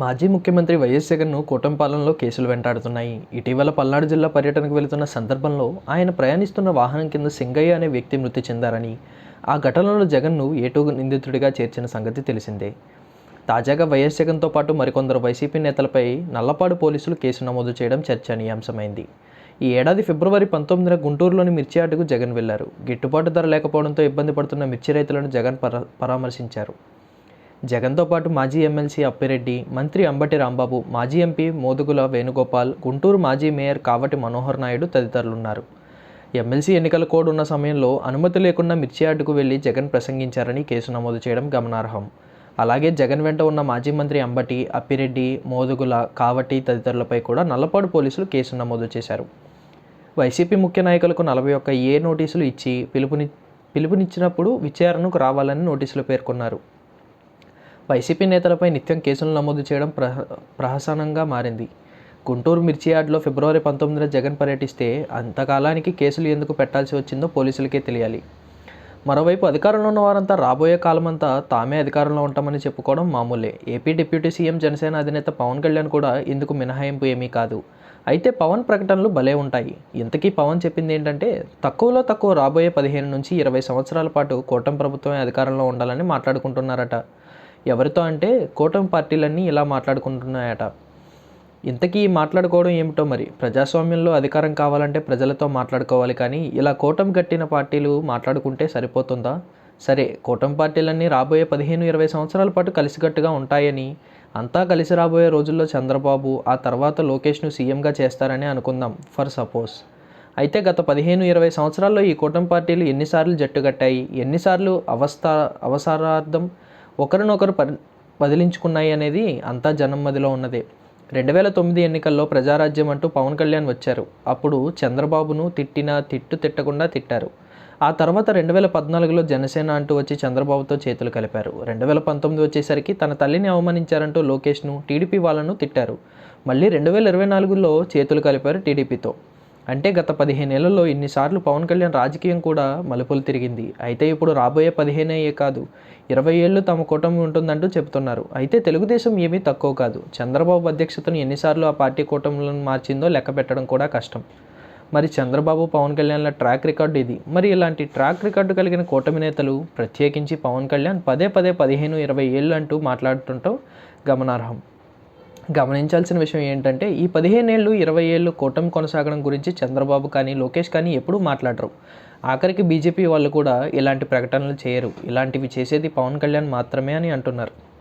మాజీ ముఖ్యమంత్రి వైఎస్ జగన్ను కూటమి పాలనలో కేసులు వెంటాడుతున్నాయి. ఇటీవల పల్నాడు జిల్లా పర్యటనకు వెళుతున్న సందర్భంలో ఆయన ప్రయాణిస్తున్న వాహనం కింద సింగయ్య అనే వ్యక్తి మృతి చెందారని ఆ ఘటనలో జగన్ను ఏటూ నిందితుడిగా చేర్చిన సంగతి తెలిసిందే. తాజాగా వైఎస్ జగన్తో పాటు మరికొందరు వైసీపీ నేతలపై నల్లపాడు పోలీసులు కేసు నమోదు చేయడం చర్చనీయాంశమైంది. ఈ ఏడాది ఫిబ్రవరి పంతొమ్మిదిన గుంటూరులోని మిర్చి ఆటకు జగన్ వెళ్ళారు. గిట్టుబాటు ధర లేకపోవడంతో ఇబ్బంది పడుతున్న మిర్చి రైతులను జగన్ పరామర్శించారు. జగన్తో పాటు మాజీ ఎమ్మెల్సీ అప్పిరెడ్డి మంత్రి అంబటి రాంబాబు మాజీ ఎంపీ మోదుగుల వేణుగోపాల్ గుంటూరు మాజీ మేయర్ కావటి మనోహర్ నాయుడు తదితరులున్నారు. ఎమ్మెల్సీ ఎన్నికల కోడ్ ఉన్న సమయంలో అనుమతి లేకుండా మిర్చియార్డుకు వెళ్ళి జగన్ ప్రసంగించారని కేసు నమోదు చేయడం గమనార్హం. అలాగే జగన్ వెంట ఉన్న మాజీ మంత్రి అంబటి అప్పిరెడ్డి మోదుగుల కావటి తదితరులపై కూడా నల్లపాడు పోలీసులు కేసు నమోదు చేశారు. వైసీపీ ముఖ్య నాయకులకు నలభై ఒక్క ఏ నోటీసులు ఇచ్చి పిలుపుని పిలుపునిచ్చినప్పుడు విచారణకు రావాలని నోటీసులు పేర్కొన్నారు. వైసీపీ నేతలపై నిత్యం కేసులు నమోదు చేయడం ప్రహ ప్రహసనంగా మారింది. గుంటూరు మిర్చి యార్డ్లో ఫిబ్రవరి పంతొమ్మిదిన జగన్ పర్యటిస్తే అంతకాలానికి కేసులు ఎందుకు పెట్టాల్సి వచ్చిందో పోలీసులకే తెలియాలి. మరోవైపు అధికారంలో ఉన్న వారంతా రాబోయే కాలమంతా తామే అధికారంలో ఉంటామని చెప్పుకోవడం మామూలే. ఏపీ డిప్యూటీ సీఎం జనసేన అధినేత పవన్ కళ్యాణ్ కూడా ఇందుకు మినహాయింపు ఏమీ కాదు. అయితే పవన్ ప్రకటనలు భలే ఉంటాయి. ఇంతకీ పవన్ చెప్పింది ఏంటంటే తక్కువలో తక్కువ రాబోయే పదిహేను నుంచి ఇరవై సంవత్సరాల పాటు కూటమి ప్రభుత్వమే అధికారంలో ఉండాలని మాట్లాడుకుంటున్నారట. ఎవరితో అంటే కూటమి పార్టీలన్నీ ఇలా మాట్లాడుకుంటున్నాయట. ఇంతకీ మాట్లాడుకోవడం ఏమిటో మరి? ప్రజాస్వామ్యంలో అధికారం కావాలంటే ప్రజలతో మాట్లాడుకోవాలి కానీ ఇలా కూటమి కట్టిన పార్టీలు మాట్లాడుకుంటే సరిపోతుందా? సరే కూటమి పార్టీలన్నీ రాబోయే పదిహేను ఇరవై సంవత్సరాల పాటు కలిసికట్టుగా ఉంటాయని అంతా కలిసి రాబోయే రోజుల్లో చంద్రబాబు ఆ తర్వాత లోకేష్ను సీఎంగా చేస్తారని అనుకుందాం ఫర్ సపోజ్. అయితే గత పదిహేను ఇరవై సంవత్సరాల్లో ఈ కూటమి పార్టీలు ఎన్నిసార్లు జట్టుకట్టాయి? ఎన్నిసార్లు అవస్థ అవసరార్థం ఒకరినొకరు పరి వదిలించుకున్నాయి అనేది అంతా జనం మదిలో ఉన్నదే. రెండు వేల తొమ్మిది ఎన్నికల్లో ప్రజారాజ్యం అంటూ పవన్ కళ్యాణ్ వచ్చారు. అప్పుడు చంద్రబాబును తిట్టినా తిట్టు తిట్టకుండా తిట్టారు. ఆ తర్వాత రెండు వేల పద్నాలుగులో జనసేన అంటూ వచ్చి చంద్రబాబుతో చేతులు కలిపారు. రెండు వేల పంతొమ్మిది వచ్చేసరికి తన తల్లిని అవమానించారంటూ లోకేష్ను టీడీపీ వాళ్ళను తిట్టారు. మళ్ళీ రెండు వేల ఇరవై నాలుగులో చేతులు కలిపారు టీడీపీతో. అంటే గత పదిహేను నెలల్లో ఇన్నిసార్లు పవన్ కళ్యాణ్ రాజకీయం కూడా మలుపులు తిరిగింది. అయితే ఇప్పుడు రాబోయే పదిహేనయ్యే కాదు ఇరవై ఏళ్ళు తమ కూటమి ఉంటుందంటూ చెబుతున్నారు. అయితే తెలుగుదేశం ఏమీ తక్కువ కాదు. చంద్రబాబు అధ్యక్షతను ఎన్నిసార్లు ఆ పార్టీ కూటమిలను మార్చిందో లెక్క పెట్టడం కూడా కష్టం. మరి చంద్రబాబు పవన్ కళ్యాణ్ల ట్రాక్ రికార్డు ఇది. మరి ఇలాంటి ట్రాక్ రికార్డు కలిగిన కూటమి నేతలు ప్రత్యేకించి పవన్ కళ్యాణ్ పదే పదే పదిహేను ఇరవై ఏళ్ళు అంటూ మాట్లాడుతుండటం గమనార్హం. గమనించాల్సిన విషయం ఏంటంటే ఈ పదిహేనేళ్ళు ఇరవై ఏళ్ళు కూటమి కొనసాగడం గురించి చంద్రబాబు కానీ లోకేష్ కానీ ఎప్పుడూ మాట్లాడరు. ఆఖరికి బీజేపీ వాళ్ళు కూడా ఇలాంటి ప్రకటనలు చేయరు. ఇలాంటివి చేసేది పవన్ కళ్యాణ్ మాత్రమే అని అంటున్నారు.